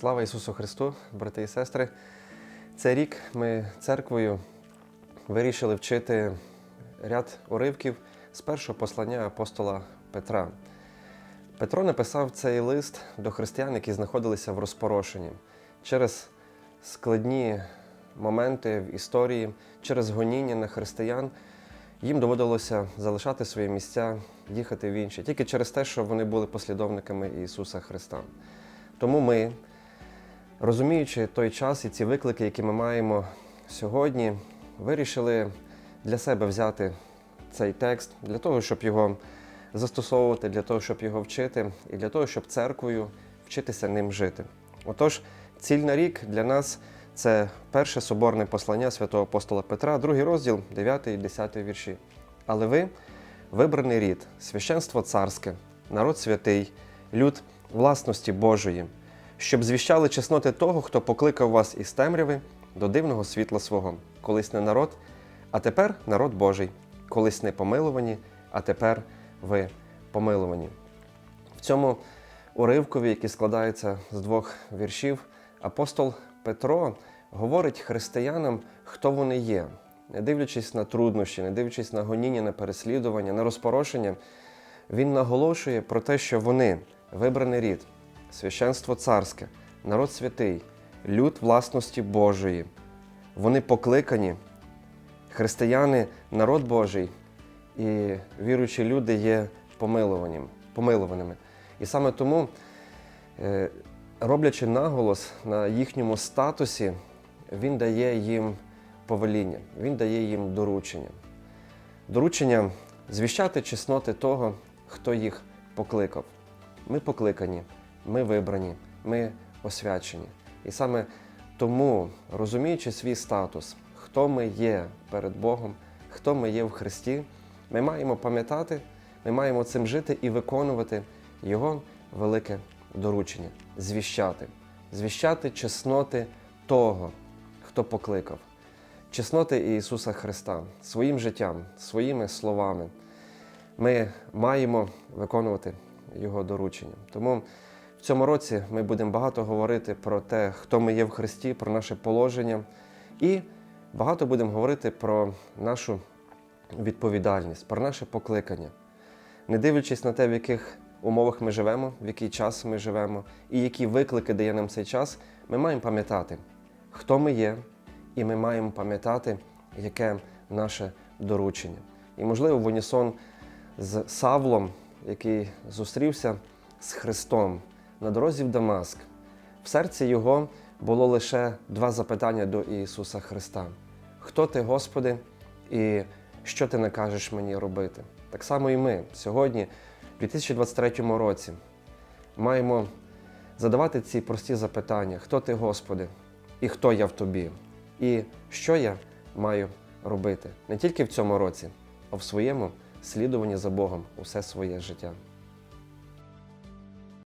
Слава Ісусу Христу, брати і сестри. Цей рік ми церквою вирішили вчити ряд уривків з першого послання апостола Петра. Петро написав цей лист до християн, які знаходилися в розпорошенні через складні моменти в історії, через гоніння на християн. Їм доводилося залишати свої місця, їхати в інші, тільки через те, що вони були послідовниками Ісуса Христа. Тому ми, розуміючи той час і ці виклики, які ми маємо сьогодні, вирішили для себе взяти цей текст для того, щоб його застосовувати, для того, щоб його вчити, і для того, щоб церквою вчитися ним жити. Отож, ціль на рік для нас це перше соборне послання святого апостола Петра, другий розділ, 9 і 10 вірші. Але ви вибраний рід, священство царське, народ святий, люд власності Божої, щоб звіщали чесноти того, хто покликав вас із темряви до дивного світла свого, колись не народ, а тепер народ Божий, колись не помилувані, а тепер ви помилувані. В цьому уривкові, який складається з двох віршів, апостол Петро говорить християнам, хто вони є, не дивлячись на труднощі, не дивлячись на гоніння, на переслідування, на розпорошення, він наголошує про те, що вони вибраний рід, священство царське, народ святий, люд власності Божої. Вони покликані, християни, народ Божий і віруючі люди є помилуваним, помилуваними. І саме тому, е, роблячи наголос на їхньому статусі, він дає їм повеління, він дає їм доручення. Доручення звіщати чесноти того, хто їх покликав. Ми покликані, ми вибрані, ми освячені. І саме тому, розуміючи свій статус, хто ми є перед Богом, хто ми є в Христі, ми маємо пам'ятати, ми маємо цим жити і виконувати Його велике доручення звіщати, звіщати чесноти того, хто покликав, чесноти Ісуса Христа своїм життям, своїми словами. Ми маємо виконувати Його доручення. Тому в цьому році ми будемо багато говорити про те, хто ми є в Христі, про наше положення, і багато будемо говорити про нашу відповідальність, про наше покликання, не дивлячись на те, в яких умовах ми живемо, в який час ми живемо, і які виклики дає нам цей час, ми маємо пам'ятати, хто ми є, і ми маємо пам'ятати, яке наше доручення. І, можливо, в унісон з Савлом, який зустрівся з Христом на дорозі в Дамаск, в серці його було лише два запитання до Ісуса Христа: Хто ти, Господи, і що ти накажеш мені робити? Так само і ми сьогодні, в 2023 році, маємо задавати ці прості запитання: хто ти, Господи, і хто я в тобі, і що я маю робити? Не тільки в цьому році, а в своєму слідуванні за Богом усе своє життя.